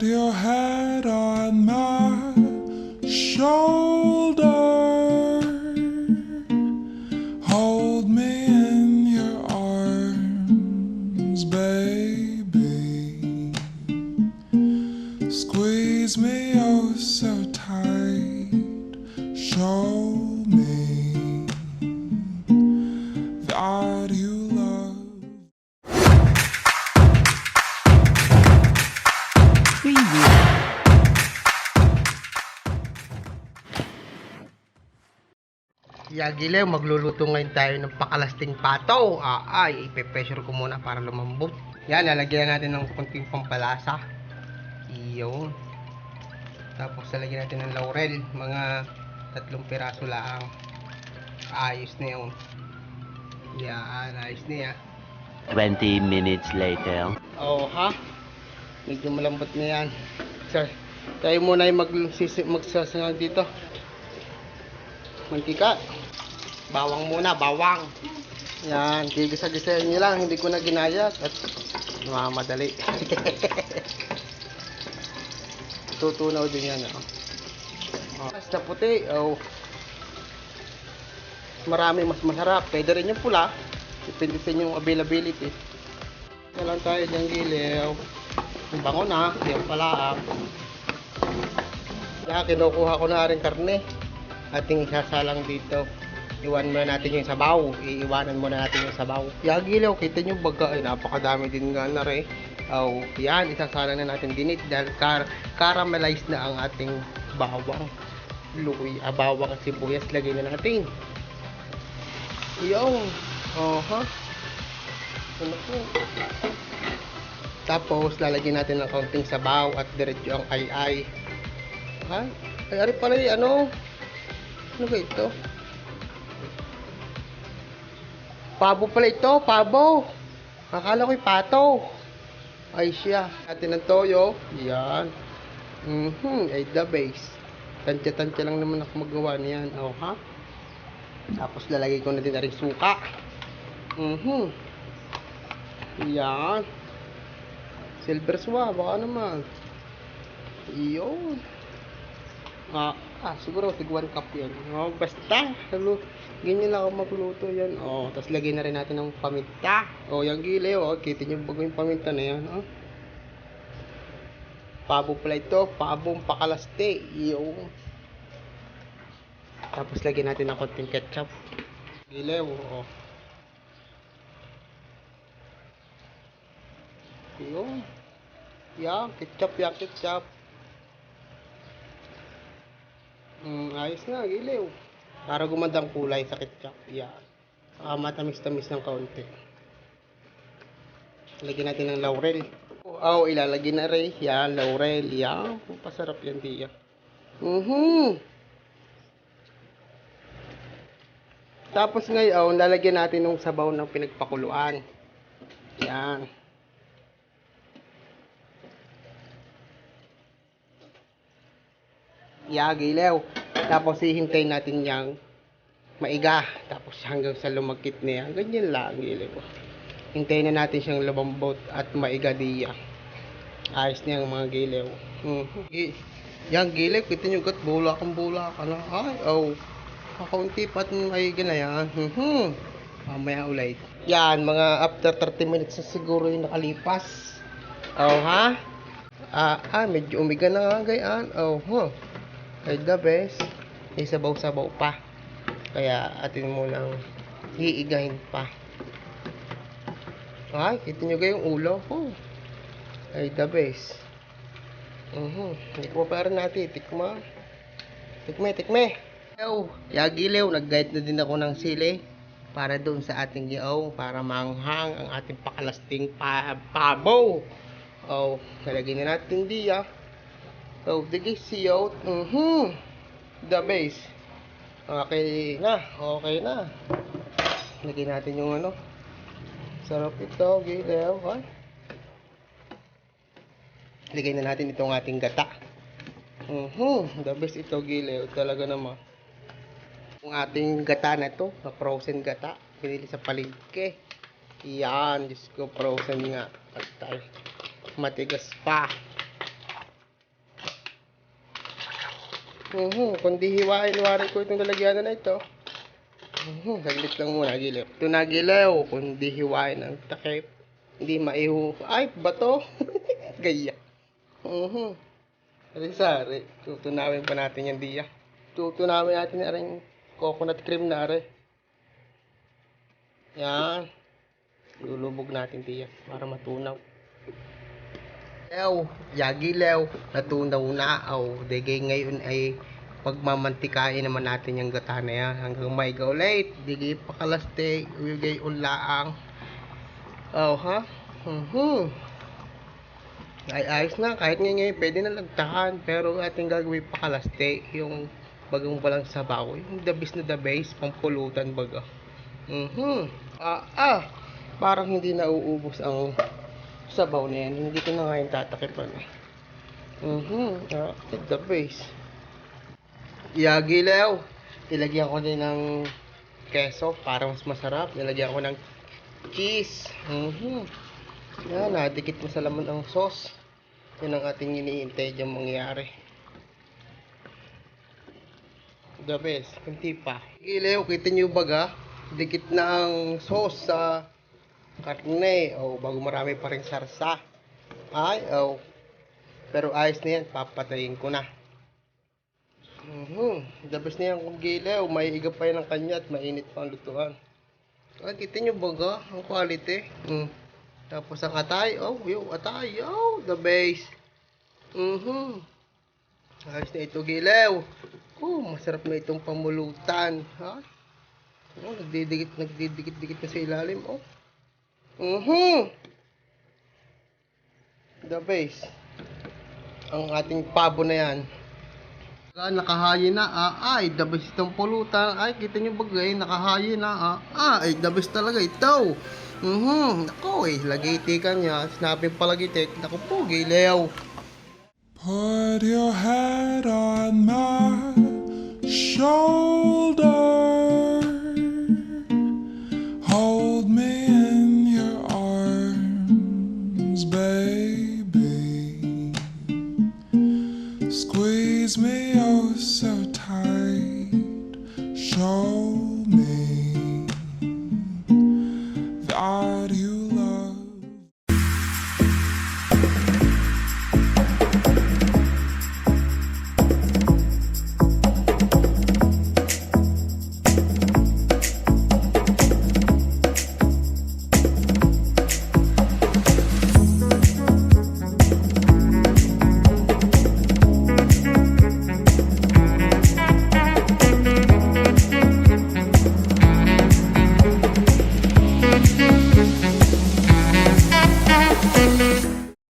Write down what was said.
Put your head on my shoulder. Hold me in your arms, baby. Squeeze me oh so tight. Show Yagilew, magluluto ngayon tayo ng pakalasting pato. Ah, ay, ipe-pressure ko muna para lumambot. Yan, lalagyan natin ng konting pampalasa. Iyon. Tapos lalagyan natin ng laurel. Mga tatlong piraso lang. Ayos na yun. Yan, ayos na yan. 20 minutes later. Oo, ha? Medyo malambot na yan. So, tayo muna yung mag magsasangag dito. Mantika. Bawang muna, bawang. Yan, gigisa-gisahin nyo lang. Hindi ko na ginayat at mamadali. Tutunaw din yan. Oh. Oh. Mas na puti. Oh. Marami mas masarap. Pwede rin yung pula. Depende sa inyong availability. Ito lang tayo dyan giliw. Ang bango na. Yan pala. ah. Kaya kinukuha ko na rin karne. Ating isasalang dito. Iwan muna natin yung sabaw. Iiwanan muna natin yung sabaw. Yan giliw. Kita nyo baga. Ay, napakadami din nga na rin. Oh, yan. Isasalang na natin dinit. Dahil car caramelize na ang ating bawang. Luy. Ah, bawang at sibuyas. Lagay na natin. Yung. Oh, ha? Ano po? Tapos, lalagyan natin ng kaunting sabaw at diretso ang ay-ay. Ay, ay, ari pala yung ano? Ano ba ito? Pabo pala ito, pabo. Akala ko'y pato. Ay siya. Atin ng toyo. Yan. Mhm, ay the base. Tansya-tansya lang naman ako magawa niyan. Oh, ha? Tapos lalagay ko na din na rin suka. Mhm. Yan. Silver swa, baka naman. Iyon. Ah, ah, siguro tig 1 cup yan. Oh, basta. Halo. Ganyan lang ako magluto yan. Oh, tapos lagyan na rin natin ng paminta. Oh, yung gili, oh. Kita niyo bago yung paminta na yan, oh. Pabo pala ito. Pabong pakalaste. Yung. Tapos lagyan natin ng konting ketchup. Gilew, oh. Yun. Yan, ketchup, yan, ketchup. Mm, ayos na, gilew. Para gumandang kulay sa ketchup. Yan. Ah, matamis-tamis ng kaunti. Lagyan natin ng laurel. Oh, ilalagay na rin. Yan, laurel. Yan. Pasarap yan, diya. Mhm. Tapos ngayon, lalagyan natin ng sabaw ng pinagpakuluan. Yan. Yagilew. Tapos hihintayin natin yang maiga. Tapos hanggang sa lumagkit na yan. Ganyan lang, gilew. Hintayin na natin siyang lumambot at maiga diya. Ayos niya ang mga gilew. Mhm. Gi- Yan, gilew. Kita nyo gat, bula kang bula ka na. Ay, oh. Kakaunti pa at maiga na yan. Mhm. Mamaya ulit. Yan, mga after 30 minutes na siguro yung nakalipas. Oh, ha? Ah, ah, medyo umiga na nga gayaan. Oh, huh. Ay, the best. May sabaw-sabaw pa. Kaya atin mo nang hiigahin pa. Ay, kita nyo yung ulo ko. Ay, the best. Mhm. Hindi pa rin natin. Tikma. Tikme, tikme. Yo, yagilew. Nag-guide na din ako ng sili. Para doon sa ating yaw. Para manghang ang ating pakalasting pa pabo. Oh, nalagyan na natin diya. Oh, digay siyaw. Mhm. The base. Okay na. Okay na. Lagyan natin yung ano. Sarap ito. Gilew. Ha? Lagay na natin itong ating gata. Mhm. The best ito, gilew. Talaga naman. Yung ating gata na to, na frozen gata, pinili sa palengke. Yan, Diyos ko, frozen nga. Patay. Matigas pa. Mhm, kundi hiwain wari ko itong lalagyanan na ito. Mhm, saglit lang muna, gilew. Ito na gilew, kundi hiwain ang takip. Hindi maihu. Ay, bato. Gaya. Mhm. Sari-sari. Tutunawin pa natin yan, Dia. Tutunawin natin na rin coconut cream na rin. Yan. Lulubog natin, Dia, para matunaw. Lew, yagi lew, natunaw na. Oh, digay ngayon ay pagmamantikain naman natin yung gata na yan. Hanggang may go late, digay pakalaste, wigay ulaang. Oh, ha? Mhm. Ay, ayos na. Kahit nga ngayon, pwede na lagtahan. Pero ating gagawin pakalaste, yung bagong balang sabaw. Yung the best na the base, pampulutan baga. Mhm. Ah, ah. Parang hindi na uubos ang sabaw na yan. Hindi ko na nga yung tatakipan. Mhm. Ah, the base. Yagilew. Ilagyan ko din ng keso para mas masarap. Nilagyan ko ng cheese. Mhm. Yan, nadikit mo sa laman ang sauce. Yan ang ating iniintay dyan mangyari. The best. Kunti pa. Gilew, kita nyo baga? Dikit na ang sauce sa karne. O, bago marami pa rin sarsa. Ay, oh. Pero ayos na yan. Papatayin ko na. Mhm. The best na yan kung gilew. May iga pa yan ang kanya at mainit pa ang lutuan. Ay, kita nyo baga? Ang quality. Mm. Tapos ang atay, oh, yung atay, oh, the base. Mhm. Ayos na ito, gilew. Oh, masarap na itong pamulutan, ha? Oh, nagdidikit, nagdidikit-dikit na sa ilalim, oh. Mhm. The base. Ang ating pabo na yan. Ah, nakahayi na, ah, ay, the best itong pulutan. Ay, kita nyo bagay, nakahayi na, ah, ay, the best talaga ito. Mhm, ako eh, lagiti ka niya, sinabing palagitik, naku po, gilew. Put your head on my shoulder. away.